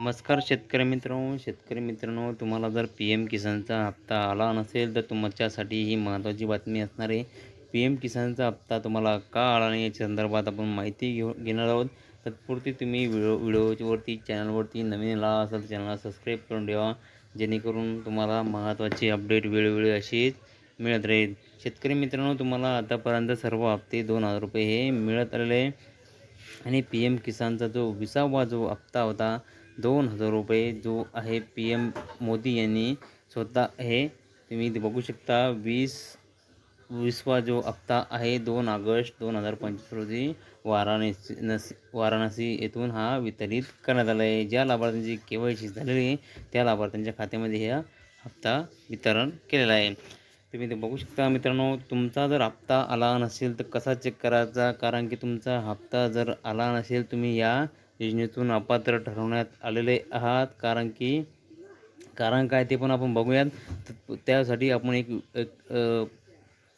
नमस्कार शेतकरी मित्रांनो शेतकरी मित्रांनो तुम्हाला जर पी एम किसानचा हप्ता आला नसेल तर तुमच्यासाठी ही महत्त्वाची बातमी असणार आहे. पी एम किसानचा हप्ता तुम्हाला का आला नाही याच्या संदर्भात आपण माहिती घेऊ घेणार आहोत. तत्पुरती तुम्ही व्हिडिओ व्हिडिओवरती चॅनलवरती नवीन आला असेल तर चॅनलला सबस्क्राईब करून ठेवा जेणेकरून तुम्हाला महत्त्वाची अपडेट वेळोवेळी अशीच मिळत राहील. शेतकरी मित्रांनो तुम्हाला आतापर्यंत सर्व हप्ते दोन हजार रुपये हे मिळत आलेले आणि पी एम किसानचा जो विसावा जो हप्ता होता दोन हजार रुपये जो आहे पी एम मोदी यांनी स्वतः हे तुम्ही बघू शकता वीस वीसवा जो हप्ता आहे दोन ऑगस्ट दोन हजार पंचवीस रोजी वाराणसी नस वाराणसी येथून हा वितरित करण्यात आला आहे. ज्या लाभार्थ्यांची के वाय सी झालेली आहे त्या लाभार्थ्यांच्या खात्यामध्ये हा हप्ता वितरण केलेला आहे. तुम्ही ते बघू शकता मित्रांनो तुमचा जर हप्ता आला नसेल तर कसा चेक करायचा? कारण की तुमचा हप्ता जर आला नसेल तुम्ही या योजनेतून अपात्र ठरवण्यात आलेले आहात. कारण की कारण काय ते पण आपण बघूयात. त्यासाठी आपण एक एक,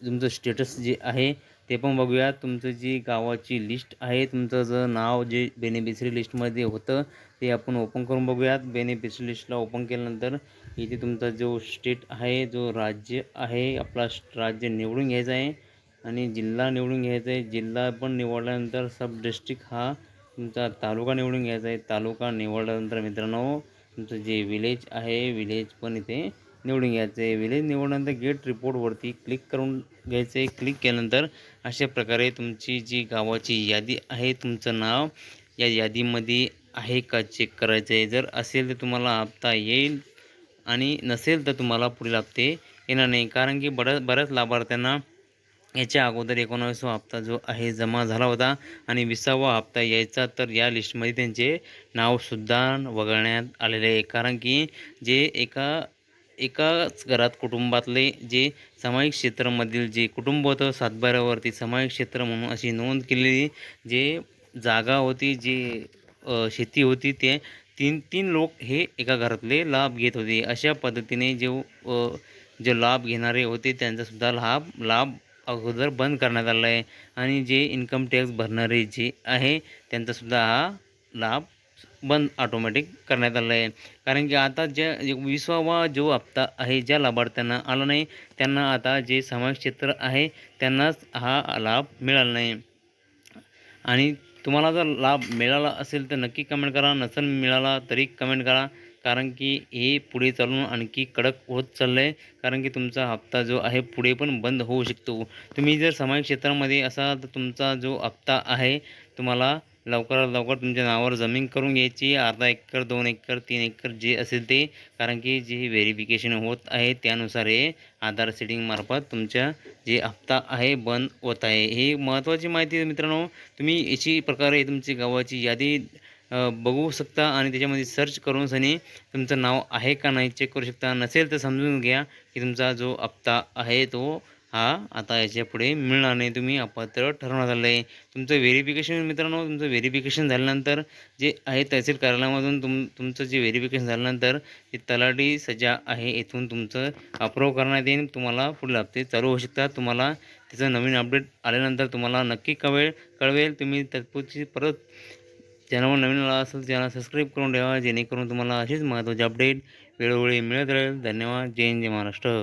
तुमचं स्टेटस जे आहे ते पण बघूया. तुमचं जी गावाची लिस्ट आहे तुमचं जर नाव जे बेनिफिशरी लिस्टमध्ये होतं ते आपण ओपन करून बघूयात. बेनिफिशरी लिस्टला ओपन केल्यानंतर इथे तुमचा जो स्टेट आहे जो राज्य आहे आपला राज्य निवडून घ्यायचा आहे आणि जिल्हा निवडून घ्यायचा आहे. जिल्हा पण निवडल्यानंतर सब डिस्ट्रिक्ट हा तुमचा तालुका निवडून घ्यायचा आहे. तालुका निवडल्यानंतर मित्रांनो तुमचं जे विलेज आहे विलेज पण इथे निवडून घ्यायचं. आहे विलेज निवडल्यानंतर गेट रिपोर्टवरती क्लिक करून घ्यायचं. आहे क्लिक केल्यानंतर अशा प्रकारे तुमची जी गावाची यादी आहे तुमचं नाव या यादीमध्ये आहे का चेक करायचं आहे जर असेल तर तुम्हाला हप्ता येईल आणि नसेल तर तुम्हाला पुढील हप्ते येणार नाही. कारण की बऱ्याच बऱ्याच लाभार्थ्यांना याच्या अगोदर एकोणावीसवा हप्ता जो आहे जमा झाला होता आणि विसावा हप्ता यायचा. तर या लिस्टमध्ये त्यांचे नावसुद्धा वगळण्यात आलेले आहे. कारण की जे एका एकाच घरात कुटुंबातले जे सामायिक क्षेत्रामधील जे कुटुंब होतं सातबाऱ्यावरती सामायिक क्षेत्र म्हणून अशी नोंद केलेली जे जागा होती जी शेती होती ते तीन तीन लोक हे एका घरातले लाभ घेत होते. अशा पद्धतीने जो जे लाभ घेणारे होते त्यांचासुद्धा लाभ लाभ अगोदर बंद करण्यात आला आहे. आणि जे इन्कम टॅक्स भरणारे जे आहे त्यांचासुद्धा हा लाभ बंद ऑटोमॅटिक करण्यात आलं आहे. कारण की आता ज्या जे विसावा जो हप्ता आहे ज्या लाभार्थ्यांना आला नाही त्यांना आता जे सामाजिक क्षेत्र आहे त्यांनाच हा लाभ मिळाला नाही. आणि तुम्हाला जर लाभ मिळाला असेल तर नक्की कमेंट करा. नसेल मिळाला तरी कमेंट करा. कारण की हे पुढे चालून आणखी कडक होत चाललं आहे कारण की तुमचा हप्ता जो आहे पुढे पण बंद होऊ शकतो. तुम्ही जर सामाजिक क्षेत्रामध्ये असाल तर तुमचा जो हप्ता आहे तुम्हाला लवकरात लवकर तुमच्या नावावर जमीन करून घ्यायची. अर्धा एकर दोन एकर तीन एकर जे असेल ते. कारण की जे व्हेरिफिकेशन होत आहे त्यानुसार हे आधार सेटिंगमार्फत तुमच्या जे हप्ता आहे बंद होत आहे. ही महत्त्वाची माहिती मित्रांनो. तुम्ही याची प्रकारे तुमची गावाची यादी बघू शकता आणि त्याच्यामध्ये सर्च करून सनी तुमचं नाव आहे का नाही चेक करू शकता. नसेल तर समजून घ्या की तुमचा जो हप्ता आहे तो हा आता याच्यापुढे मिळणार नाही तुम्ही अपात्र ठरवण्यात आलं आहे तुमचं व्हेरिफिकेशन मित्रांनो तुमचं व्हेरिफिकेशन झाल्यानंतर जे आहे तहसील कार्यालयामधून तुम तुमचं जे व्हेरिफिकेशन झाल्यानंतर जे तलाठी सजा आहे इथून तुमचं अप्रूव्ह करण्यात येईल. तुम्हाला पुढील हप्ते चालू होऊ शकतात. तुम्हाला त्याचं नवीन अपडेट आल्यानंतर तुम्हाला नक्की कळवेल कळवेल. तुम्ही तत्पुरती परत चॅनलवर नवीन आला असेल चॅनल सबस्क्राईब करून ठेवा. जेणेकरून तुम्हाला असेच महत्त्वाचे अपडेट वेळोवेळी मिळत राहील. धन्यवाद. जय हिंद जय महाराष्ट्र.